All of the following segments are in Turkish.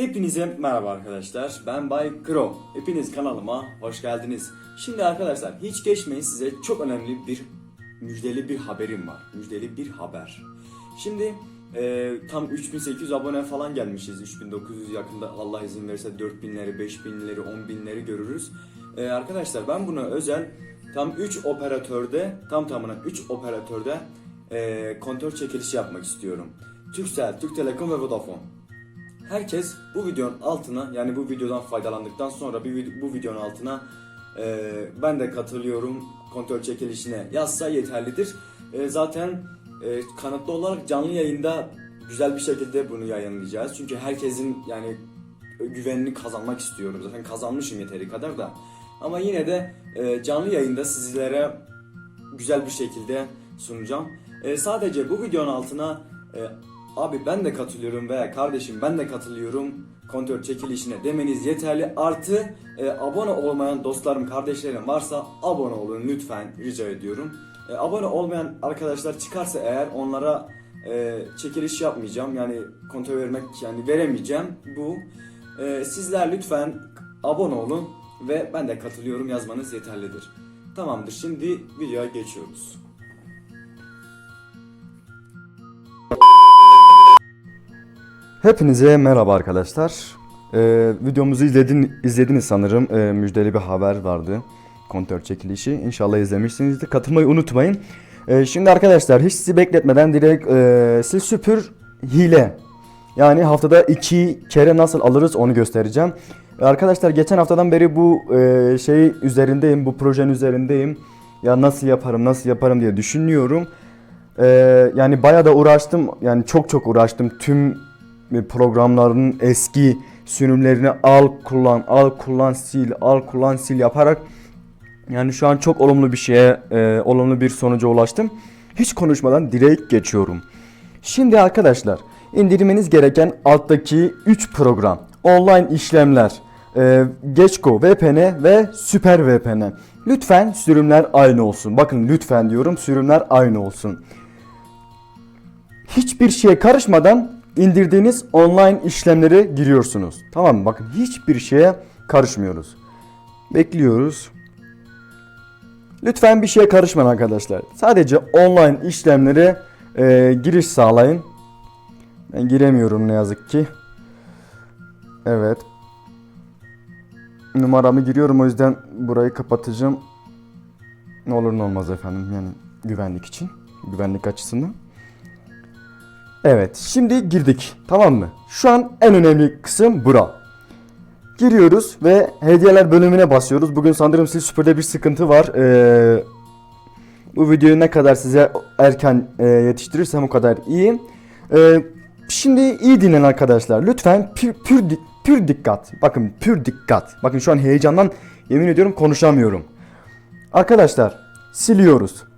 Hepinize merhaba arkadaşlar. Ben Bay Kro. Hepiniz kanalıma hoş geldiniz. Şimdi arkadaşlar hiç geçmeyin size çok önemli bir müjdeli bir haberim var. Müjdeli bir haber. Şimdi e, tam 3800 abone falan gelmişiz. 3900 yakında Allah izin verirse 4000'leri, 5000'leri, 10.000'leri görürüz. E, arkadaşlar ben buna özel tam 3 operatörde, tam tamına 3 operatörde e, kontör çekilişi yapmak istiyorum. Turkcell, Türk Telekom ve Vodafone. Herkes bu videonun altına yani bu videodan faydalandıktan sonra bir bu videonun altına e, ben de katılıyorum kontrol çekilişine yazsa yeterlidir. E, zaten e, kanıtlı olarak canlı yayında güzel bir şekilde bunu yayınlayacağız. Çünkü herkesin yani güvenini kazanmak istiyorum. Zaten kazanmışım yeteri kadar da. Ama yine de e, canlı yayında sizlere güzel bir şekilde sunacağım. E, sadece bu videonun altına e, abi ben de katılıyorum veya kardeşim ben de katılıyorum kontör çekilişine demeniz yeterli. Artı e, abone olmayan dostlarım kardeşlerim varsa abone olun lütfen rica ediyorum. E, abone olmayan arkadaşlar çıkarsa eğer onlara e, çekiliş yapmayacağım. Yani kontör vermek yani veremeyeceğim bu. E, sizler lütfen abone olun ve ben de katılıyorum yazmanız yeterlidir. Tamamdır şimdi videoya geçiyoruz. Hepinize merhaba arkadaşlar. Ee, videomuzu izledin, izlediniz sanırım. Ee, müjdeli bir haber vardı. Kontör çekilişi. İnşallah izlemişsinizdir. Katılmayı unutmayın. Ee, şimdi arkadaşlar hiç sizi bekletmeden direkt e, sil süpür hile. Yani haftada iki kere nasıl alırız onu göstereceğim. Ee, Arkadaşlar geçen haftadan beri bu e, şey üzerindeyim. Bu projenin üzerindeyim. Ya nasıl yaparım nasıl yaparım diye düşünüyorum. Ee, yani bayağı da uğraştım. Yani çok çok uğraştım. Tüm programların eski sürümlerini al kullan al kullan sil al kullan sil yaparak yani şu an çok olumlu bir şeye e, olumlu bir sonuca ulaştım. Hiç konuşmadan direkt geçiyorum. Şimdi arkadaşlar indirmeniz gereken alttaki 3 program online işlemler e, Geçko VPN ve Süper VPN. Lütfen sürümler aynı olsun. Bakın lütfen diyorum sürümler aynı olsun hiçbir şeye karışmadan indirdiğiniz online işlemlere giriyorsunuz. Tamam mı? Bakın hiçbir şeye karışmıyoruz. Bekliyoruz. Lütfen bir şeye karışmayın arkadaşlar. Sadece online işlemlere e, giriş sağlayın. Ben giremiyorum ne yazık ki. Evet. Numaramı giriyorum o yüzden burayı kapatacağım. Ne olur ne olmaz efendim yani güvenlik için. Güvenlik açısından. Evet şimdi girdik tamam mı? Şu an en önemli kısım bura. Giriyoruz ve hediyeler bölümüne basıyoruz. Bugün sanırım siz süpürde bir sıkıntı var. Ee, bu videoyu ne kadar size erken e, yetiştirirsem o kadar iyi. Ee, şimdi iyi dinleyin arkadaşlar. Lütfen pür, pür, pür dikkat. Bakın pür dikkat. Bakın şu an heyecandan yemin ediyorum konuşamıyorum. Arkadaşlar siliyoruz.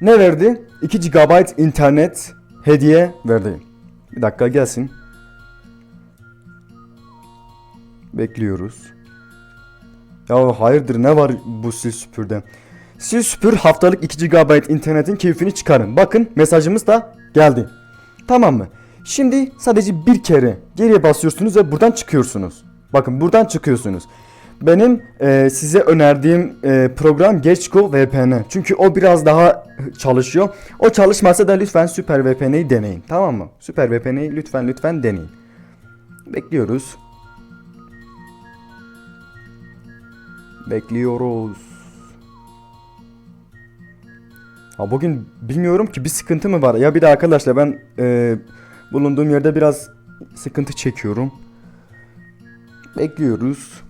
Ne verdi? 2 GB internet hediye verdi. Bir dakika gelsin. Bekliyoruz. Ya hayırdır ne var bu sil süpürde? Sil süpür haftalık 2 GB internetin keyfini çıkarın. Bakın mesajımız da geldi. Tamam mı? Şimdi sadece bir kere geriye basıyorsunuz ve buradan çıkıyorsunuz. Bakın buradan çıkıyorsunuz. Benim e, size önerdiğim e, program Geçko VPN. Çünkü o biraz daha çalışıyor. O çalışmasa da lütfen Süper VPN'yi deneyin. Tamam mı? Süper VPN'yi lütfen lütfen deneyin. Bekliyoruz. Bekliyoruz. Ha bugün bilmiyorum ki bir sıkıntı mı var? Ya bir de arkadaşlar ben e, bulunduğum yerde biraz sıkıntı çekiyorum. Bekliyoruz.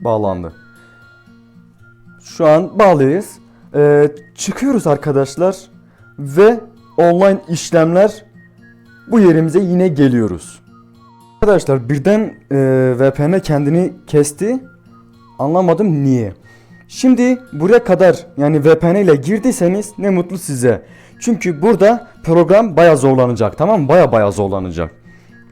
Bağlandı. Şu an bağlıyız. Ee, çıkıyoruz arkadaşlar ve online işlemler bu yerimize yine geliyoruz. Arkadaşlar birden e, VPN kendini kesti. Anlamadım niye. Şimdi buraya kadar yani VPN ile girdiyseniz ne mutlu size. Çünkü burada program baya zorlanacak tamam mı? Baya baya zorlanacak.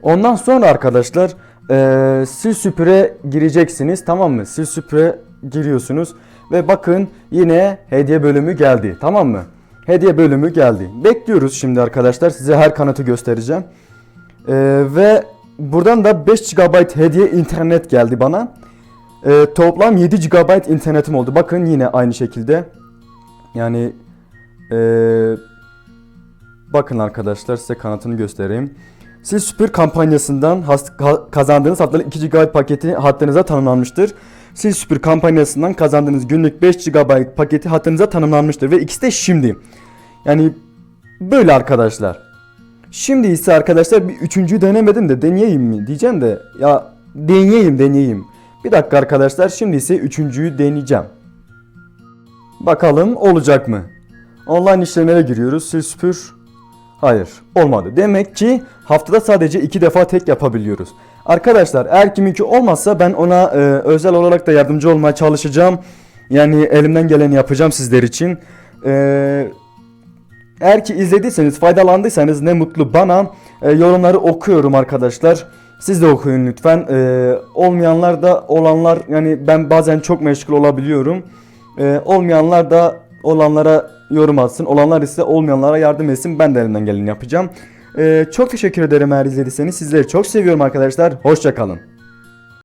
Ondan sonra arkadaşlar e, sil süpüre gireceksiniz tamam mı? Sil süpüre giriyorsunuz Ve bakın yine hediye bölümü geldi. Tamam mı? Hediye bölümü geldi. Bekliyoruz şimdi arkadaşlar. Size her kanıtı göstereceğim. Ee, ve buradan da 5 GB hediye internet geldi bana. Ee, toplam 7 GB internetim oldu. Bakın yine aynı şekilde. Yani ee, bakın arkadaşlar size kanıtını göstereyim. Siz Süpür kampanyasından has- kazandığınız haftalık 2 GB paketi hattınıza tanımlanmıştır. Siz Süpür kampanyasından kazandığınız günlük 5 GB paketi hattınıza tanımlanmıştır ve ikisi de şimdi. Yani böyle arkadaşlar. Şimdi ise arkadaşlar bir üçüncüyü denemedim de deneyeyim mi diyeceğim de ya deneyeyim deneyeyim. Bir dakika arkadaşlar şimdi ise üçüncüyü deneyeceğim. Bakalım olacak mı? Online işlemlere giriyoruz. Sil süpür. Hayır olmadı. Demek ki haftada sadece iki defa tek yapabiliyoruz. Arkadaşlar eğer kiminki olmazsa ben ona e, özel olarak da yardımcı olmaya çalışacağım. Yani elimden geleni yapacağım sizler için. Eee eğer ki izlediyseniz, faydalandıysanız ne mutlu bana. E, yorumları okuyorum arkadaşlar. Siz de okuyun lütfen. E, olmayanlar da olanlar yani ben bazen çok meşgul olabiliyorum. E, olmayanlar da olanlara yorum atsın. Olanlar ise olmayanlara yardım etsin. Ben de elimden geleni yapacağım. E, çok teşekkür ederim eğer izlediyseniz. Sizleri çok seviyorum arkadaşlar. Hoşçakalın.